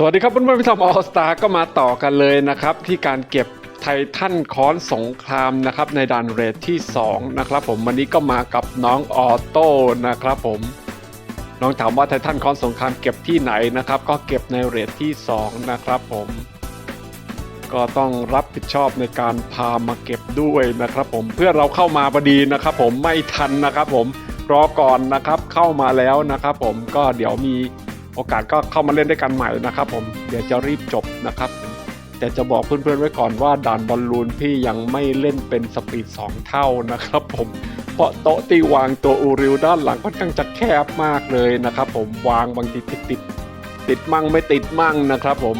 สวัสดีครับเพื่อนๆพี่ทอมออสตาก็มาต่อกันเลยนะครับ ที่การเก็บไททันคอนสงครามนะครับในด่านเรทที่ 2 นะครับผมวันนี้ก็มากับน้องออโต้นะครับผมน้องถามว่าไททันคอนสงครามเก็บที่ไหนนะครับ ก็เก็บในเรทที่ 2 นะครับผม ก็ต้องรับผิดชอบในการพามาเก็บด้วยนะครับผมเพื่อเราเข้ามาพอดีนะครับ ผมไม่ทันนะครับ ผมรอก่อนนะครับเข้ามาแล้วนะครับ ผมก็เดี๋ยวมี โอกาสก็เข้ามาเล่นด้วยกันใหม่นะครับผมเดี๋ยวจะรีบจบนะครับแต่จะบอกเพื่อนๆไว้ก่อนว่าด่านบอลลูนพี่ยังไม่เล่นเป็นสปีด 2 เท่านะครับผมเพราะโต๊ะที่วางตัวอูริวด้านหลังค่อนข้างจะแคบมากเลยนะครับ ผมวางบางทีติดติดติดมั่งไม่ติดมั่งนะครับ ผม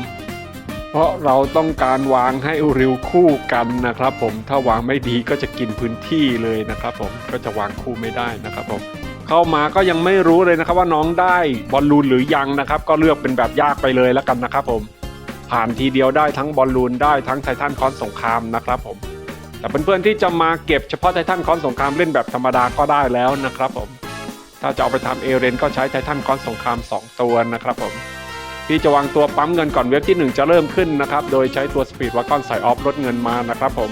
เพราะเราต้องการวางให้อูริวคู่กันนะครับ ผมถ้าวางไม่ดีก็จะกินพื้นที่เลยนะครับ ผมก็จะวางคู่ไม่ได้นะครับผม เข้ามาก็ยังไม่รู้เลยนะครับว่าน้องได้บอลลูนหรือยังนะครับ ก็เลือกเป็นแบบยากไปเลยแล้วกันนะครับผมผ่านทีเดียวได้ทั้งบอลลูนได้ทั้งไททันคอนสงครามนะครับผมแต่เพื่อนๆที่จะมาเก็บเฉพาะไททันคอนสงครามเล่นแบบธรรมดาก็ได้แล้วนะครับผมถ้าจะเอาไปทำเอเรนก็ใช้ไททันคอนสงคราม 2 ตัวนะครับผมพี่จะวางตัวปั๊มเงินก่อนเว็บที่ 1 จะเริ่มขึ้นนะครับโดยใช้ตัวสปีดวากอนใส่ออฟลดเงินมานะครับผม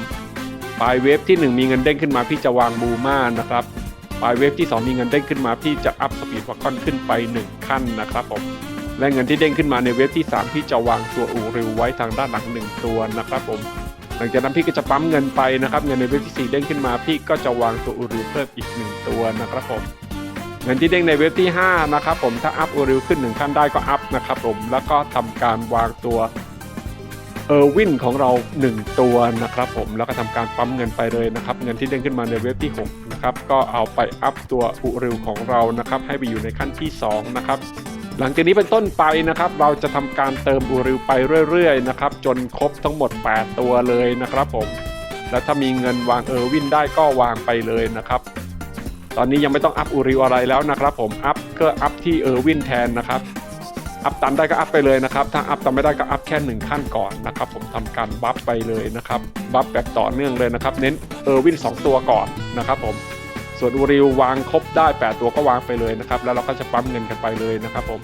ปลายเว็บที่ 1 มีเงินเด้งขึ้นมาพี่จะวางบูมานะครับ เว็บที่ 2 มีเงินเด้งขึ้นมาพี่จะอัพสปีดวากอนขึ้นไป 1 ขั้นนะครับผมและเงินที่เด้งขึ้นมาในเว็บที่ 3 พี่จะวางตัวอูริวไว้ทางด้านหลัง 1 ตัวนะครับผมหลังจากนั้นพี่ก็จะปั๊มเงินไปนะครับเงินในเว็บที่ 4 เด้งขึ้นมา พี่ก็จะวางตัวอูริวเพิ่มอีก 1 ตัวนะครับผมเงินที่เด้งในเว็บที่5นะครับผมถ้าอัพอูริวขึ้น1ขั้นได้ก็อัพนะครับผมแล้วก็ทำการวางตัว เออร์วินของเรา 1 ตัวนะครับผมแล้วก็ทำการปั๊มเงินไปเลยนะครับเงินที่เด้งขึ้นมาในเว็บที่6นะครับก็เอาไปอัพตัวอูริวของเรานะครับให้ไปอยู่ในขั้นที่2นะครับหลังจากนี้เป็นต้นไปนะครับ เราจะทำการเติมอูริวไปเรื่อยๆนะครับจนครบทั้งหมด 8 ตัวเลยนะครับผมและถ้ามีเงินวางเออร์วินได้ก็วางไปเลยนะครับตอนนี้ยังไม่ต้องอัพอูริวอะไรแล้วนะครับผมอัพก็อัพที่เออร์วินแทนนะครับ อัพตันได้ก็อัพไปเลยนะครับ ถ้าอัพตันไม่ได้ก็อัพแค่หนึ่งขั้นก่อนนะครับผมทำการบัฟไปเลยนะครับบัฟแบบต่อเนื่องเลยนะครับ เน้นเออร์วิน2ตัวก่อนนะครับผมส่วนอูริววางครบได้ 8 ตัวก็วางไปเลยนะครับ แล้วเราก็จะปั๊มเงินกันไปเลยนะครับผม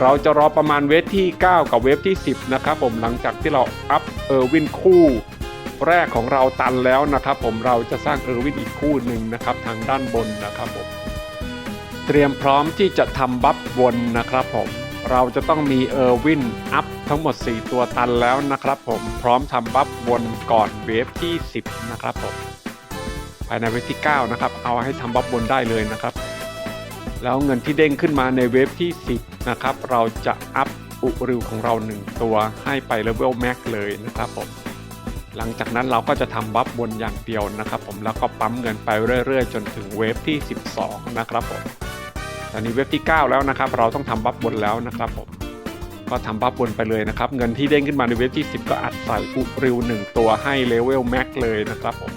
เราจะรอประมาณเวฟที่ 9 กับเวฟที่ 10 นะครับผมหลังจากที่เราอัพเออร์วินคู่แรกของเราตันแล้วนะครับผมเราจะสร้างเออร์วินอีกคู่หนึ่งนะครับทางด้านบนนะครับผมเตรียมพร้อมที่จะทำบัฟวนนะครับผม เราจะต้องมีเออร์วินอัพทั้งหมด 4 ตัวตันแล้วนะครับผมพร้อมทำบัฟวนก่อนเวฟที่ 10 นะครับผมภายในเวฟที่ 9 นะครับ เอาให้ทำบัฟวนได้เลยนะครับ แล้วเงินที่เด้งขึ้นมาในเวฟที่ 10 นะครับ เราจะอัพอุริวของเรา 1 ตัวให้ไปเลเวลแม็กเลยนะครับผมหลังจากนั้นเราก็จะทำบัฟบนอย่างเดียวนะครับผมแล้วก็ปั๊มเงินไปเรื่อยๆ จนถึงเวฟที่ 12 นะครับผม อนนี้เวฟที่ 9 แล้วนะครับ เราต้องทำบัฟบนแล้วนะครับผมก็ทำบัฟบนไปเลยนะครับ เงินที่เด้งขึ้นมาในเวฟที่ 10 ก็อัดใส่อุริว 1 ตัวให้เลเวลแม็กเลยนะครับผม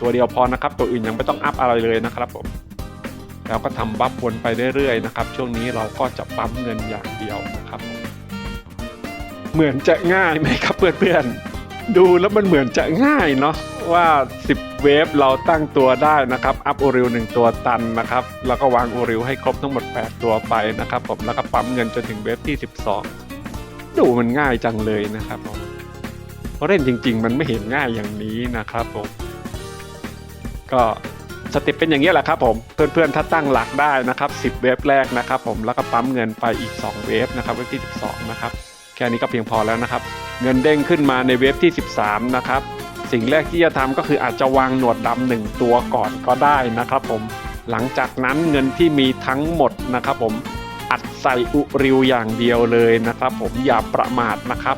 ตัวเดียวพอนะครับ ตัวอื่นยังไม่ต้องอัพอะไรเลยนะครับผมแล้วก็ทำบัฟวนไปเรื่อยๆนะครับ ช่วงนี้เราก็จะปั๊มเงินอย่างเดียวนะครับผมเหมือนจะง่ายไหมครับเพื่อนๆดูแล้วมันเหมือนจะง่ายเนาะว่า 10 เวฟเราตั้งตัวได้นะครับอัพโอริว1ตัวตันนะครับ แล้วก็วางโอริวให้ครบทั้งหมด 8 ตัวไปนะครับผมแล้วก็ปั๊มเงินจนถึงเวฟที่ 12 ดูมันง่ายจังเลยนะครับผมเพราะเล่นจริง ๆ มันไม่เห็นง่ายอย่างนี้นะครับผมก็สเต็ปเป็นอย่างนี้ยแหละครับผมเพื่อนๆถ้าตั้งหลักได้นะครับ 10 เวฟแรกนะครับ ผมแล้วก็ปั๊มเงินไปอีก 2 เวฟนะครับเวฟที่ 12 นะครับ แค่นี้ก็เพียงพอแล้วนะครับ เงินเด้งขึ้นมาในเวฟที่ 13 นะครับ สิ่งแรกที่จะทำก็คืออาจจะวางหนวดดำหนึ่งตัวก่อนก็ได้นะครับผมหลังจากนั้นเงินที่มีทั้งหมดนะครับผมอัดใส่อุริวอย่างเดียวเลยนะครับ ผมอย่าประมาทนะครับ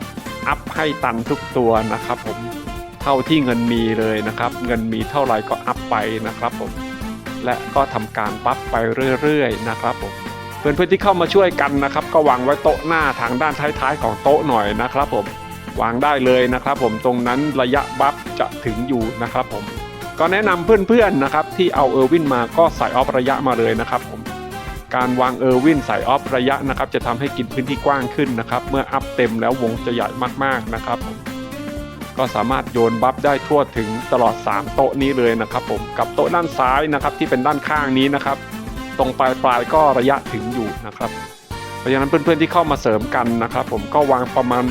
อัพให้ตันทุกตัวนะครับผมเท่าที่เงินมีเลยนะครับ เงินมีเท่าไหร่ก็อัพไปนะครับผมและก็ทำการบัฟไปเรื่อยๆนะครับผมเพื่อนๆที่เข้ามาช่วยกันนะครับ ก็วางไว้โต๊ะหน้าทางด้านท้ายๆของโต๊ะหน่อยนะครับผม วางได้เลยนะครับผมตรงนั้นระยะบัฟจะถึงอยู่นะครับผมก็แนะนำเพื่อนๆนะครับที่เอาเออร์วินมาก็ใส่ออฟระยะมาเลยนะครับผมการวางเออร์วินใส่ออฟระยะนะครับจะทำให้กินพื้นที่กว้างขึ้นนะครับเมื่ออัพเต็มแล้ววงจะใหญ่มากๆนะครับผมก็สามารถโยนบัฟได้ทั่วถึงตลอด 3 โต๊ะนี้เลยนะครับผมกับโต๊ะด้านซ้ายนะครับที่เป็นด้านข้างนี้นะครับตรงปลายปลายก็ระยะถึงอยู่นะครับ เพราะฉะนั้นเพื่อนๆที่เข้ามาเสริมกันนะครับ ผมก็วางประมาณ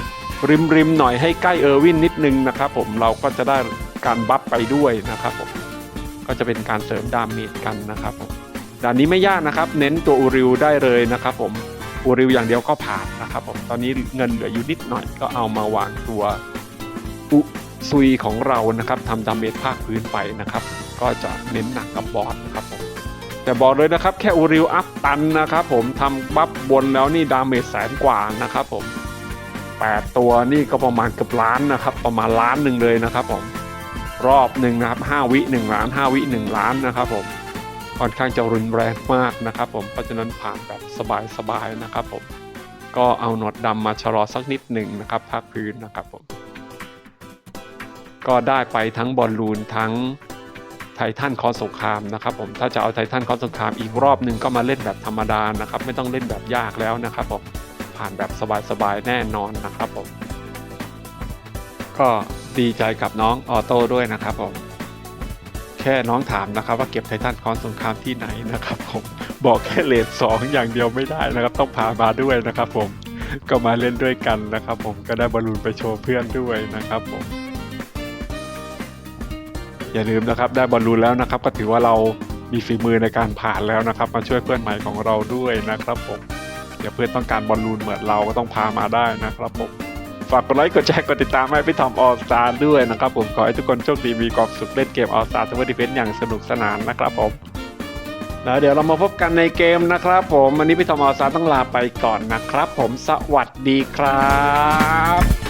ริมริมๆหน่อยให้ใกล้เออร์วินนิดนึงนะครับผมเราก็จะได้การบัฟไปด้วยนะครับผมก็จะเป็นการเสริมดาเมจกันนะครับผมด่านนี้ไม่ยากนะครับ เน้นตัวอูริวได้เลยนะครับผมอูริวอย่างเดียวก็ผ่านนะครับผมตอนนี้เงินเหลืออยู่นิดหน่อยก็เอามาวางตัวอุซุยของเรานะครับทำดาเมจภาคพื้นไปนะครับ ก็จะเน้นหนักกับบอสนะครับผมแต่บอกเลยนะครับแค่อูริวอัพตันนะครับผมทำบัฟบนแล้วนี่ดาเมจแสนกว่านะครับผม 8 ตัวนี่ก็ประมาณเกือบล้านนะครับ ประมาณล้านหนึ่งเลยนะครับผมรอบหนึ่งนะครับ5วิ1ล้าน 5 วิ 1 ล้านนะครับผมค่อนข้างจะรุนแรงมากนะครับ ผมเพราะฉะนั้นผ่านแบบสบายๆนะครับผมก็เอาหนวดดำมาชะลอสักนิดหนึ่งนะครับภาคพื้นนะครับผมก็ได้ไปทั้งบอลลูนทั้งไททันคอนสงครามนะครับผมถ้าจะเอาไททันคอนสงครามอีกรอบหนึ่งก็มาเล่นแบบธรรมดานะครับ ไม่ต้องเล่นแบบยากแล้วนะครับผม ผ่านแบบสบายๆแน่นอนนะครับผม ก็ดีใจกับน้องออโต้ด้วยนะครับผมแค่น้องถามนะครับ ว่าเก็บไททันคอนสงครามที่ไหนนะครับผมบอกแค่เลทสองอย่างเดียวไม่ได้นะครับ ต้องพามาด้วยนะครับผมก็มาเล่นด้วยกันนะครับผมก็ได้บอลลูนไปโชว์เพื่อนด้วยนะครับผมอย่าลืมนะครับได้บอลลูนแล้วนะครับ ก็ถือว่าเรามีฝีมือในการผ่านแล้วนะครับ มาช่วยเพื่อนใหม่ของเราด้วยนะครับผม เดี๋ยวเพื่อนต้องการบอลลูนเหมือนเราก็ต้องพามาได้นะครับผมฝากกดไลค์กดแชร์กดติดตามให้พี่ทอมออสตาด้วยนะครับผมขอให้ทุกคนโชคดีมีความสุขเล่นเกมออสตาร์ทเวอร์ดิเฟนอย่างสนุกสนานนะครับผมแล้วเดี๋ยวเรามาพบกันในเกมนะครับ ผมวันนี้พี่ทอมออสตาต้องลาไปก่อนนะครับ ผมสวัสดีครับ